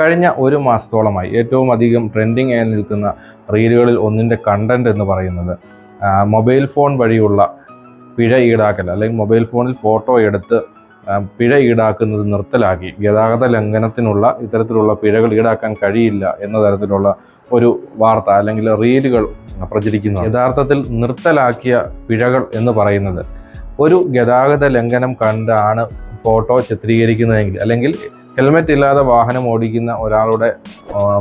കഴിഞ്ഞ ഒരു മാസത്തോളമായി ഏറ്റവും അധികം ട്രെൻഡിങ് ആയി നിൽക്കുന്ന റീലുകളിൽ ഒന്നിന്റെ കണ്ടന്റ് എന്ന് പറയുന്നത് മൊബൈൽ ഫോൺ വഴിയുള്ള പിഴ ഈടാക്കൽ അല്ലെങ്കിൽ മൊബൈൽ ഫോണിൽ ഫോട്ടോ എടുത്ത് പിഴ ഈടാക്കുന്നത് നിർത്തലാക്കി ഗതാഗത ലംഘനത്തിനുള്ള ഇത്തരത്തിലുള്ള പിഴകൾ ഈടാക്കാൻ കഴിയില്ല എന്ന തരത്തിലുള്ള ഒരു വാർത്ത അല്ലെങ്കിൽ റീലുകൾ പ്രചരിക്കുന്നു യഥാർത്ഥത്തിൽ നിർത്തലാക്കിയ പിഴകൾ എന്ന് പറയുന്നത് ഒരു ഗതാഗത ലംഘനം കണ്ടാണ് ഫോട്ടോ ചിത്രീകരിക്കുന്നതെങ്കിൽ അല്ലെങ്കിൽ ഹെൽമെറ്റ് ഇല്ലാതെ വാഹനം ഓടിക്കുന്ന ഒരാളുടെ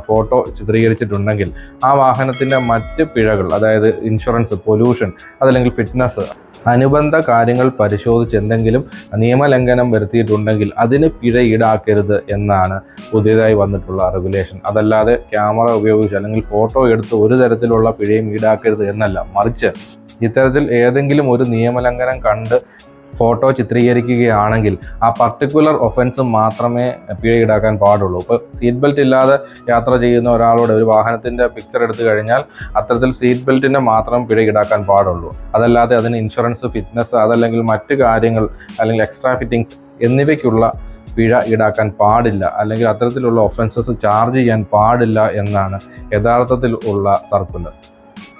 ഫോട്ടോ ചിത്രീകരിച്ചിട്ടുണ്ടെങ്കിൽ ആ വാഹനത്തിന്റെ മറ്റ് പിഴകൾ അതായത് ഇൻഷുറൻസ് പൊല്യൂഷൻ അതല്ലെങ്കിൽ ഫിറ്റ്നസ് അനുബന്ധ കാര്യങ്ങൾ പരിശോധിച്ച് എന്തെങ്കിലും നിയമലംഘനം വരുത്തിയിട്ടുണ്ടെങ്കിൽ അതിന് പിഴ ഈടാക്കരുത് എന്നാണ് പുതിയതായി വന്നിട്ടുള്ള റെഗുലേഷൻ. അതല്ലാതെ ക്യാമറ ഉപയോഗിച്ച് അല്ലെങ്കിൽ ഫോട്ടോ എടുത്ത് ഒരു തരത്തിലുള്ള പിഴയും ഈടാക്കരുത് എന്നല്ല. മറിച്ച് ഇത്തരത്തിൽ ഏതെങ്കിലും ഒരു നിയമലംഘനം കണ്ട് ഫോട്ടോ ചിത്രീകരിക്കുകയാണെങ്കിൽ ആ പർട്ടിക്കുലർ ഒഫൻസ് മാത്രമേ പിഴ ഈടാക്കാൻ പാടുള്ളൂ. ഇപ്പോൾ സീറ്റ് ബെൽറ്റ് ഇല്ലാതെ യാത്ര ചെയ്യുന്ന ഒരാളോട് ഒരു വാഹനത്തിന്റെ പിക്ചർ എടുത്തു കഴിഞ്ഞാൽ അത്തരത്തിൽ സീറ്റ് ബെൽറ്റിന്റെ മാത്രം പിഴ ഈടാക്കാൻ പാടുള്ളൂ. അതല്ലാതെ അതിന് ഇൻഷുറൻസ് ഫിറ്റ്നസ് അതല്ലെങ്കിൽ മറ്റ് കാര്യങ്ങൾ അല്ലെങ്കിൽ എക്സ്ട്രാ ഫിറ്റിംഗ്സ് എന്നിവയ്ക്കുള്ള പിഴ ഈടാക്കാൻ പാടില്ല. അല്ലെങ്കിൽ അത്തരത്തിലുള്ള ഒഫൻസസ് ചാർജ് ചെയ്യാൻ പാടില്ല എന്നാണ് യഥാർത്ഥത്തിൽ ഉള്ള സർക്കുലർ.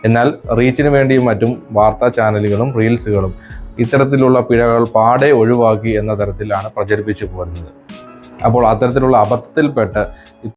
എന്നാൽ റീച്ചിന് വേണ്ടിയും മറ്റും വാർത്താ ചാനലുകളും റീൽസുകളും ഇത്തരത്തിലുള്ള പിഴകൾ പാടെ ഒഴിവാക്കി എന്ന തരത്തിലാണ് പ്രചരിപ്പിച്ചു പോരുന്നത് അപ്പോൾ അത്തരത്തിലുള്ള അബദ്ധത്തിൽപ്പെട്ട്